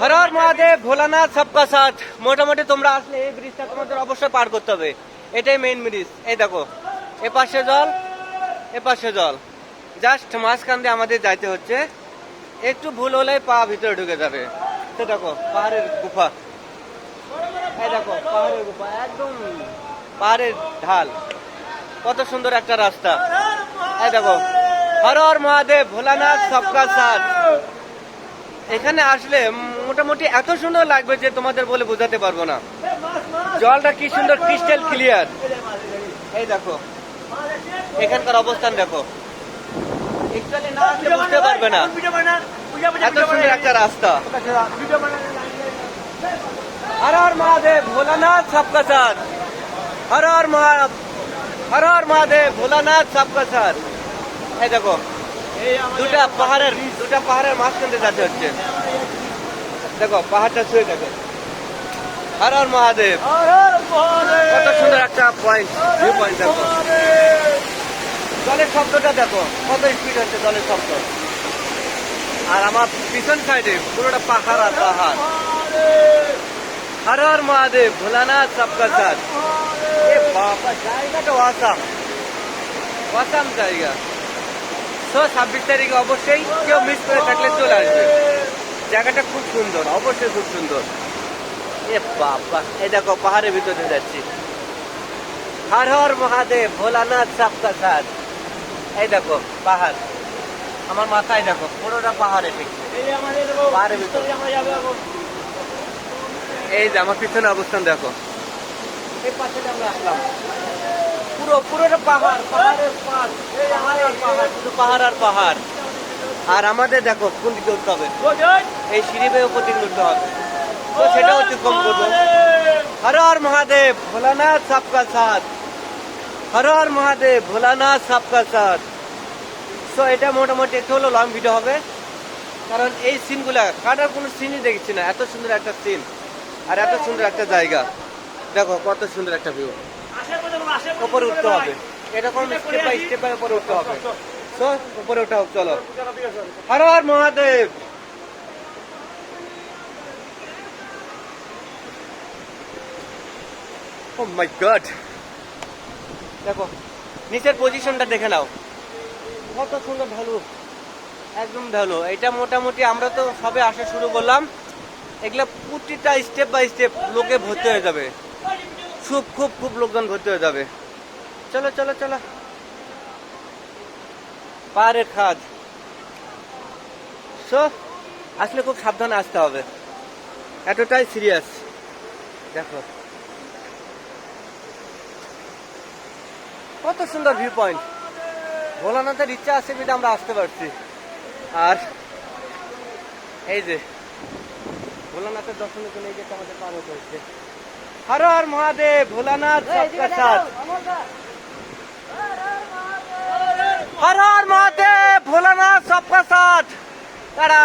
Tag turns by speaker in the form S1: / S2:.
S1: হর হর মহাদেব, ভোলানাথ সবকা সাথ। মোটামুটি তোমরা আসলে এই ব্রিজটা তোমাদের অবশ্যই পার করতে হবে। এটাই মেইন ব্রিজ এই দেখো, এ পাশে জল, এ পাশে জল। জাস্ট মাঝখান দিয়ে আমাদের যাইতে হচ্ছে। একটু ভুল হলে পা ভিতরে ঢুকে যাবে। তো দেখো, পাহাড়ের গুফা। এই দেখো, পাহাড়ের গুফা, একদম পাহাড়ের ঢাল। কত সুন্দর একটা রাস্তা। এই দেখো, হর হর মহাদেব, ভোলানাথ সবকা সাথ। এখানে আসলে মোটামুটি এত সুন্দর লাগবে যে তোমাদের বলে বোঝাতে পারব না। জলটা কি সুন্দর ক্রিস্টাল ক্লিয়ার এই দেখো, এখানকার অবস্থান দেখো। বুঝতে পারবে না। এত সুন্দর একটা রাস্তা। হর হর মহাদেব, ভোলানাথ সবকা সাথ হর হর মহা হর হর মহাদেব, ভোলানাথ সবকা সাথ এই দেখো দুটা পাহাড়ের দুটা পাহাড়ের মাঝখান দিয়ে যেতে হচ্ছে। দেখো পাহাড়টা ছুঁয়ে দেখো হর হর মহাদেব। কত সুন্দর একটা পয়েন্ট ভিউ পয়েন্ট দেখো। জলের শব্দটা দেখো কত স্পিড হচ্ছে জলের শব্দ। আর আমার পিছন সাইডে পুরোটা পাহাড় আর পাহাড়। হর হর মহাদেব ভোলানাথ সবকা সাথ এ বাবা জায়গাটা ওয়াসাম ওয়াসাম জায়গা। তো ছাব্বিশ তারিখে অবশ্যই কেউ মিস করে থাকলে চলে আসবে। জায়গাটা খুব সুন্দর অবশ্যই খুব সুন্দর। এ বাবা এই দেখো পাহাড়ের ভিতরে যাচ্ছি। হর হর মহাদেব ভোলানাথ সবকা সাথ এই দেখো পাহাড়। আমার মাথায় দেখো পুরোটা পাহাড়ে পাহাড়ের ভিতরে। এই যে আমার পিছনে অবস্থান দেখো। এই পাশে আমরা আসলাম। পুরো পুরোটা পাহাড় পাহাড়ের পাশ পাহাড় আর পাহাড় শুধু পাহাড় আর পাহাড়। আর আমাদের দেখো কোন দিকে উঠতে হবে? এই সিঁড়ি বেয়ে উপর দিকে উঠতে হবে। তো সেটা অতিক্রম করব। হর হর মহাদেব ভোলানাথ সবকা সাথ। হর হর মহাদেব ভোলানাথ সবকা সাথ। সো এটা মোটামুটি একটু হলো লং ভিডিও হবে। কারণ এই সিনগুলা কাটার কোনো সিনই দেখছি না। এত সুন্দর একটা সিন। আর এত সুন্দর একটা জায়গা। দেখো কত সুন্দর একটা ভিউ উপরে উঠতে হবে। এরকম স্টেপ বাই স্টেপ বাই উপরে উঠতে হবে। তো উপরে উঠা হোক, চলো। হর হর মহাদেব! ও মাই গড দেখো, নিচের পজিশনটা দেখে নাও। কত সুন্দর ঢালু। একদম ঢালু। এটা মোটামুটি আমরা তো সবে আসা শুরু করলাম। এগুলা প্রতিটা স্টেপ বাই স্টেপ লোকে ভর্তি হয়ে যাবে। খুব খুব খুব লোকজন ভর্তি হয়ে যাবে। চলো চলো চলো। পাহাড়ের খাদ। সো, আসলে খুব সাবধানে আসতে হবে। এতটাই সিরিয়াস দেখো। কত সুন্দর ভিউ পয়েন্ট ভোলানাথের ইচ্ছা আছে বিধে আমরা আসতে পারছি। আর এই যে, ভোলানাথের দর্শনের জন্য এই যে আমাদের পার হতে হচ্ছে হর হর মহাদেব ভোলানাথ সবকা সাথ হর হর মহাদেব ভোলানাথ সবকা সাথ তারা।